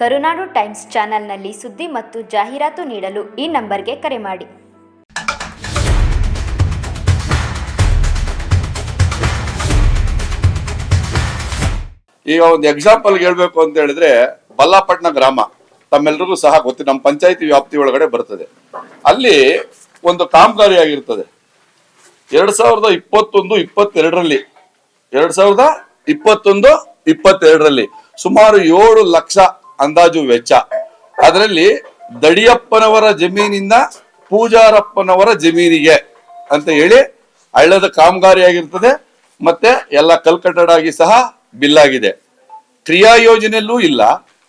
ಕರುನಾಡು times ಚಾನೆಲ್ನಲ್ಲಿ ಸುದ್ದಿ ಮತ್ತು ಜಾಹೀರಾತು ನೀಡಲು ಈ ನಂಬರ್ಗೆ ಕರೆ ಮಾಡಿ. ಈಗ ಒಂದು ಎಕ್ಸಾಂಪಲ್ ಹೇಳ್ಬೇಕು ಅಂತ ಹೇಳಿದ್ರೆ ಬಲ್ಲಾಪಟ್ನ ಗ್ರಾಮ, ತಮ್ಮೆಲ್ರಿಗೂ ಸಹ ಗೊತ್ತು, ನಮ್ಮ ಪಂಚಾಯತಿ ವ್ಯಾಪ್ತಿ ಒಳಗಡೆ ಬರ್ತದೆ. ಅಲ್ಲಿ ಒಂದು ಕಾಮಗಾರಿ ಆಗಿರ್ತದೆ. ಎರಡ್ ಸಾವಿರದ ಇಪ್ಪತ್ತೊಂದು, ಇಪ್ಪತ್ತೆರಡರಲ್ಲಿ, ಎರಡ್ ಸಾವಿರದ ಇಪ್ಪತ್ತೊಂದು, ಇಪ್ಪತ್ತೆರಡರಲ್ಲಿ ಸುಮಾರು ಏಳು ಲಕ್ಷ ಅಂದಾಜು ವೆಚ್ಚ. ಅದರಲ್ಲಿ ದಡಿಯಪ್ಪನವರ ಜಮೀನಿಂದ ಪೂಜಾರಪ್ಪನವರ ಜಮೀನಿಗೆ ಅಂತ ಹೇಳಿ ಹಳ್ಳದ ಕಾಮಗಾರಿ ಆಗಿರ್ತದೆ ಮತ್ತೆ ಎಲ್ಲ ಕಲ್ಕಟ್ಟಡ ಆಗಿ ಸಹ ಬಿಲ್ ಆಗಿದೆ ಕ್ರಿಯಾ ಯೋಜನೆಯಲ್ಲೂ ಇಲ್ಲ,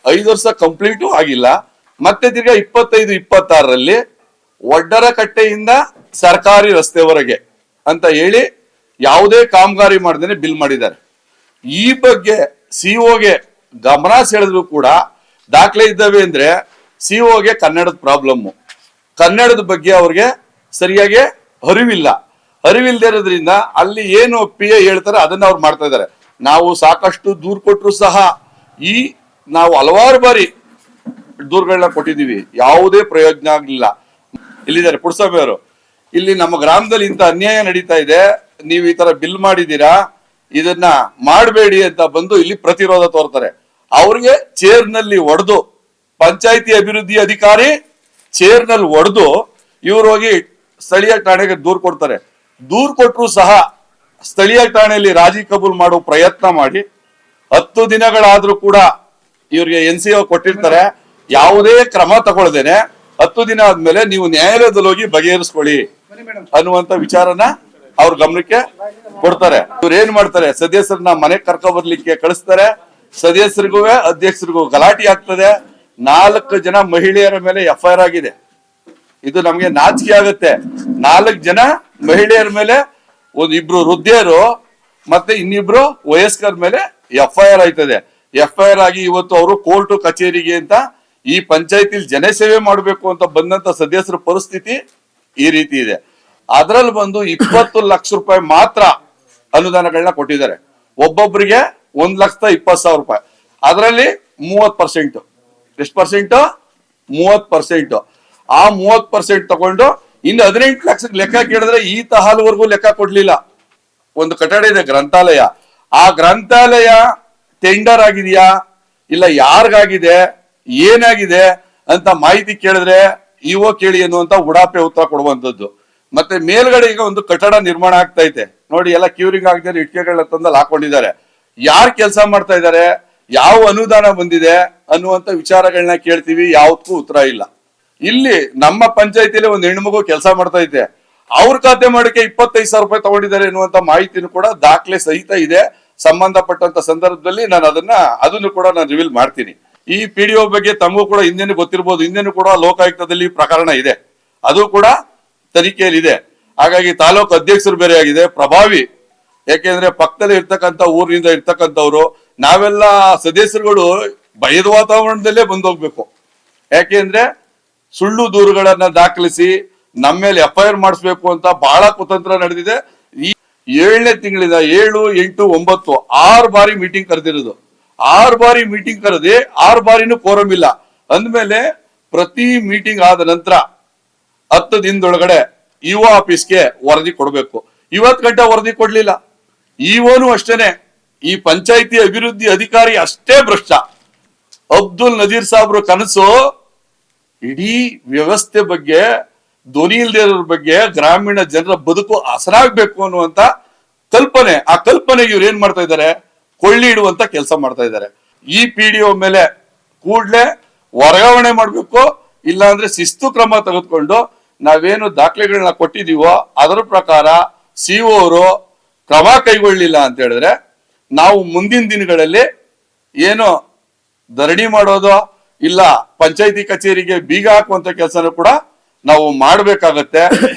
ಐದು ವರ್ಷ ಕಂಪ್ಲೀಟು ಆಗಿಲ್ಲ, ಮತ್ತೆ ತಿರ್ಗಾ ಇಪ್ಪತ್ತೈದು, ಇಪ್ಪತ್ತಾರರಲ್ಲಿ ಒಡ್ಡರ ಕಟ್ಟೆಯಿಂದ ಸರ್ಕಾರಿ ರಸ್ತೆವರೆಗೆ ಅಂತ ಹೇಳಿ ಯಾವುದೇ ಕಾಮಗಾರಿ ಮಾಡದೇನೆ ಬಿಲ್ ಮಾಡಿದ್ದಾರೆ. ಈ ಬಗ್ಗೆ ಸಿಒಗೆ ಗಮನ ಸೆಳೆದ್ರು ಕೂಡ ದಾಖಲೆ ಇದ್ದಾವೆ ಅಂದ್ರೆ ಸಿಒಗೆ ಕನ್ನಡದ ಪ್ರಾಬ್ಲಮ್ಮು ಕನ್ನಡದ ಬಗ್ಗೆ ಅವ್ರಿಗೆ ಸರಿಯಾಗಿ ಅರಿವಿಲ್ಲ. ಅರಿವಿಲ್ಲದೆ ಇರೋದ್ರಿಂದ ಅಲ್ಲಿ ಏನು ಪಿ ಎ ಹೇಳ್ತಾರೆ ಅದನ್ನ ಅವ್ರು ಮಾಡ್ತಾ ಇದ್ದಾರೆ. ನಾವು ಸಾಕಷ್ಟು ದೂರು ಕೊಟ್ಟರು ಸಹ ಈ ನಾವು ಹಲವಾರು ಬಾರಿ ದೂರುಗಳನ್ನ ಕೊಟ್ಟಿದ್ದೀವಿ. ಯಾವುದೇ ಪ್ರಯೋಜನ ಆಗಲಿಲ್ಲ. ಇಲ್ಲಿದ್ದಾರೆ ಪುಡ್ಸ್ವಾಮಿ ಅವರು. ಇಲ್ಲಿ ನಮ್ಮ ಗ್ರಾಮದಲ್ಲಿ ಇಂಥ ಅನ್ಯಾಯ ನಡೀತಾ ಇದೆ. ನೀವು ಈ ತರ ಬಿಲ್ ಮಾಡಿದ್ದೀರಾ? ಇದನ್ನ ಮಾಡಬೇಡಿ ಅಂತ ಬಂದು ಇಲ್ಲಿ ಪ್ರತಿರೋಧ ತೋರ್ತಾರೆ. ಅವ್ರಿಗೆ ಚೇರ್ನಲ್ಲಿ ಒಡೆದು ಪಂಚಾಯಿತಿ ಅಭಿವೃದ್ಧಿ ಅಧಿಕಾರಿ ಚೇರ್ನಲ್ಲಿ ಒಡೆದು ಇವ್ರು ಹೋಗಿ ಸ್ಥಳೀಯ ಠಾಣೆಗೆ ದೂರ್ ಕೊಡ್ತಾರೆ. ದೂರ್ ಕೊಟ್ಟರು ಸಹ ಸ್ಥಳೀಯ ಠಾಣೆಯಲ್ಲಿ ರಾಜಿ ಕಬೂಲ್ ಮಾಡೋ ಪ್ರಯತ್ನ ಮಾಡಿ ಹತ್ತು ದಿನಗಳಾದ್ರೂ ಕೂಡ ಇವ್ರಿಗೆ ಎನ್ ಸಿ ಕೊಟ್ಟಿರ್ತಾರೆ. ಯಾವುದೇ ಕ್ರಮ ತಗೊಳ್ದೇನೆ ಹತ್ತು ದಿನ ಆದ್ಮೇಲೆ ನೀವು ನ್ಯಾಯಾಲಯದಲ್ಲಿ ಹೋಗಿ ಬಗೆಹರಿಸ್ಕೊಳ್ಳಿ ಅನ್ನುವಂತ ವಿಚಾರನ ಅವ್ರ ಗಮನಕ್ಕೆ ಕೊಡ್ತಾರೆ. ಇವ್ರು ಏನ್ ಮಾಡ್ತಾರೆ, ಸದಸ್ಯರನ್ನ ಮನೆ ಕರ್ಕೊ ಬರ್ಲಿಕ್ಕೆ ಕಳಿಸ್ತಾರೆ. ಸದಸ್ಯರಿಗೂ, ಅಧ್ಯಕ್ಷರಿಗೂ ಗಲಾಟೆ ಆಗ್ತದೆ. ನಾಲ್ಕು ಜನ ಮಹಿಳೆಯರ ಮೇಲೆ ಎಫ್ ಐ ಆರ್ ಆಗಿದೆ. ಇದು ನಮಗೆ ನಾಚಿಕೆ ಆಗುತ್ತೆ. ನಾಲ್ಕು ಜನ ಮಹಿಳೆಯರ ಮೇಲೆ ಒಂದ್ ಇಬ್ರು ವೃದ್ಧೆಯರು ಮತ್ತೆ ಇನ್ನಿಬ್ರು ವಯಸ್ಕರ ಮೇಲೆ ಎಫ್ ಐ ಆರ್ ಆಯ್ತದೆ. ಎಫ್ ಐ ಆರ್ ಆಗಿ ಇವತ್ತು ಅವರು ಕೋರ್ಟ್ ಕಚೇರಿಗೆ ಅಂತ ಈ ಪಂಚಾಯತಿಲಿ ಜನಸೇವೆ ಮಾಡಬೇಕು ಅಂತ ಬಂದಂತ ಸದಸ್ಯರ ಪರಿಸ್ಥಿತಿ ಈ ರೀತಿ ಇದೆ. ಅದರಲ್ಲಿ ಬಂದು ಇಪ್ಪತ್ತು ಲಕ್ಷ ರೂಪಾಯಿ ಮಾತ್ರ ಅನುದಾನಗಳನ್ನ ಕೊಟ್ಟಿದ್ದಾರೆ. ಒಬ್ಬೊಬ್ಬರಿಗೆ ಒಂದ್ ಲಕ್ಷದ ಇಪ್ಪತ್ತು ಸಾವಿರ ರೂಪಾಯಿ. ಅದರಲ್ಲಿ ಮೂವತ್ ಪರ್ಸೆಂಟ್ ಎಷ್ಟು ಪರ್ಸೆಂಟ್ ಮೂವತ್ ಪರ್ಸೆಂಟ್ ಆ ಮೂವತ್ ಪರ್ಸೆಂಟ್ ತಗೊಂಡು ಇನ್ನು ಹದಿನೆಂಟು ಲಕ್ಷ ಲೆಕ್ಕ ಕೇಳಿದ್ರೆ ಈ ತಹಾಲ್ವರೆಗೂ ಲೆಕ್ಕ ಕೊಡ್ಲಿಲ್ಲ. ಒಂದು ಕಟ್ಟಡ ಇದೆ, ಗ್ರಂಥಾಲಯ. ಆ ಗ್ರಂಥಾಲಯ ಟೆಂಡರ್ ಆಗಿದೆಯಾ? ಇಲ್ಲ ಯಾರಿಗಾಗಿದೆ? ಏನಾಗಿದೆ ಅಂತ ಮಾಹಿತಿ ಕೇಳಿದ್ರೆ ಇವೋ ಕೇಳಿ ಅನ್ನುವಂತ ಉಡಾಪೆ ಉತ್ತರ ಕೊಡುವಂತದ್ದು ಮತ್ತೆ ಮೇಲ್ಗಡೆ ಈಗ ಒಂದು ಕಟ್ಟಡ ನಿರ್ಮಾಣ ಆಗ್ತಾ ಇದೆ. ನೋಡಿ, ಎಲ್ಲ ಕ್ಯೂರಿಂಗ್ ಆಗದೆ ಇಟ್ಕೆಗಳನ್ನ ತಂದಲ್ಲಿ ಹಾಕೊಂಡಿದ್ದಾರೆ. ಯಾರು ಕೆಲಸ ಮಾಡ್ತಾ ಇದ್ದಾರೆ ಯಾವ ಅನುದಾನ ಬಂದಿದೆ ಅನ್ನುವಂತ ವಿಚಾರಗಳನ್ನ ಕೇಳ್ತೀವಿ ಯಾವತ್ತೂ ಉತ್ತರ ಇಲ್ಲ. ಇಲ್ಲಿ ನಮ್ಮ ಪಂಚಾಯತಿಲಿ ಒಂದು ಹೆಣ್ಮಗು ಕೆಲಸ ಮಾಡ್ತಾ ಇದ್ದೆ. ಅವ್ರ ಖಾತೆ ಮಾಡಕ್ಕೆ ಇಪ್ಪತ್ತೈದು ಸಾವಿರ ರೂಪಾಯಿ ತಗೊಂಡಿದ್ದಾರೆ ಎನ್ನುವಂತ ಮಾಹಿತಿನೂ ಕೂಡ ದಾಖಲೆ ಸಹಿತ ಇದೆ. ಸಂಬಂಧಪಟ್ಟಂತ ಸಂದರ್ಭದಲ್ಲಿ ನಾನು ಅದನ್ನ, ಅದನ್ನು ಕೂಡ ನಾನು ರಿವೀಲ್ ಮಾಡ್ತೀನಿ. ಈ ಪಿ ಡಿ ಬಗ್ಗೆ ತಮಗೂ ಕೂಡ ಹಿಂದೆನೂ ಗೊತ್ತಿರ್ಬೋದು, ಹಿಂದೆನೂ ಕೂಡ ಲೋಕಾಯುಕ್ತದಲ್ಲಿ ಪ್ರಕರಣ ಇದೆ. ಅದು ಕೂಡ ತನಿಖೆಯಲ್ಲಿ ಹಾಗಾಗಿ ತಾಲೂಕು ಅಧ್ಯಕ್ಷರು ಬೇರೆ ಆಗಿದೆ. ಪ್ರಭಾವಿ ಯಾಕೆಂದ್ರೆ ಪಕ್ಕದಲ್ಲಿ ಇರ್ತಕ್ಕಂಥ ಊರಿನಿಂದ ಇರ್ತಕ್ಕಂಥವ್ರು, ನಾವೆಲ್ಲ ಸದಸ್ಯರುಗಳು ಭಯದ ವಾತಾವರಣದಲ್ಲೇ ಬಂದೋಗ್ಬೇಕು. ಯಾಕೆಂದ್ರೆ ಸುಳ್ಳು ದೂರುಗಳನ್ನ ದಾಖಲಿಸಿ ನಮ್ಮ ಮೇಲೆ ಎಫ್ ಐ ಮಾಡಿಸ್ಬೇಕು ಅಂತ ಬಹಳ ಕುತಂತ್ರ ನಡೆದಿದೆ. ಈ ಏಳನೇ ತಿಂಗಳಿಂದ ಏಳು, ಎಂಟು, ಒಂಬತ್ತು, ಆರು ಬಾರಿ ಮೀಟಿಂಗ್ ಕರೆದಿರೋದು. ಆರು ಬಾರಿ ಮೀಟಿಂಗ್ ಕರೆದಿ ಆರು ಬಾರಿನೂ ಕೋರಂ ಇಲ್ಲ. ಅಂದ್ಮೇಲೆ ಪ್ರತಿ ಮೀಟಿಂಗ್ ಆದ ನಂತರ ಹತ್ತು ದಿನದೊಳಗಡೆ ಇಒ ಆಫೀಸ್ಗೆ ವರದಿ ಕೊಡಬೇಕು. ಇವತ್ತು ಗಂಟೆ ವರದಿ ಕೊಡ್ಲಿಲ್ಲ. ಇಒನು ಅಷ್ಟೇನೆ. ಈ ಪಂಚಾಯಿತಿ ಅಭಿವೃದ್ಧಿ ಅಧಿಕಾರಿ ಅಷ್ಟೇ ಭ್ರಷ್ಟ. ಅಬ್ದುಲ್ ನಜೀರ್ ಸಾಬ್ರ ಕನಸು ಇಡೀ ವ್ಯವಸ್ಥೆ ಬಗ್ಗೆ, ಧ್ವನಿ ಇಲ್ದಿರೋ ಬಗ್ಗೆ ಗ್ರಾಮೀಣ ಜನರ ಬದುಕು ಹಸನಾಗ್ಬೇಕು ಅನ್ನುವಂತ ಕಲ್ಪನೆ. ಆ ಕಲ್ಪನೆಗೆ ಇವ್ರು ಏನ್ ಮಾಡ್ತಾ ಇದ್ದಾರೆ? ಕೊಳ್ಳಿ ಇಡುವಂತ ಕೆಲಸ ಮಾಡ್ತಾ ಇದ್ದಾರೆ. ಈ ಪಿ ಡಿ ಒ ಮೇಲೆ ಕೂಡ್ಲೆ ವರ್ಗಾವಣೆ ಮಾಡ್ಬೇಕು. ಇಲ್ಲಾಂದ್ರೆ ಶಿಸ್ತು ಕ್ರಮ ತೆಗೆದುಕೊಂಡು ನಾವೇನು ದಾಖಲೆಗಳನ್ನ ಕೊಟ್ಟಿದೀವೋ ಅದರ ಪ್ರಕಾರ ಸಿಒ ಅವರು ಕ್ರಮ ಕೈಗೊಳ್ಳಿಲ್ಲ ಅಂತ ಹೇಳಿದ್ರೆ ನಾವು ಮುಂದಿನ ದಿನಗಳಲ್ಲಿ ಏನು ಧರಣಿ ಮಾಡೋದು ಇಲ್ಲ ಪಂಚಾಯತಿ ಕಚೇರಿಗೆ ಬೀಗ ಹಾಕುವಂತ ಕೆಲಸನೂ ಕೂಡ ನಾವು ಮಾಡ್ಬೇಕಾಗತ್ತೆ.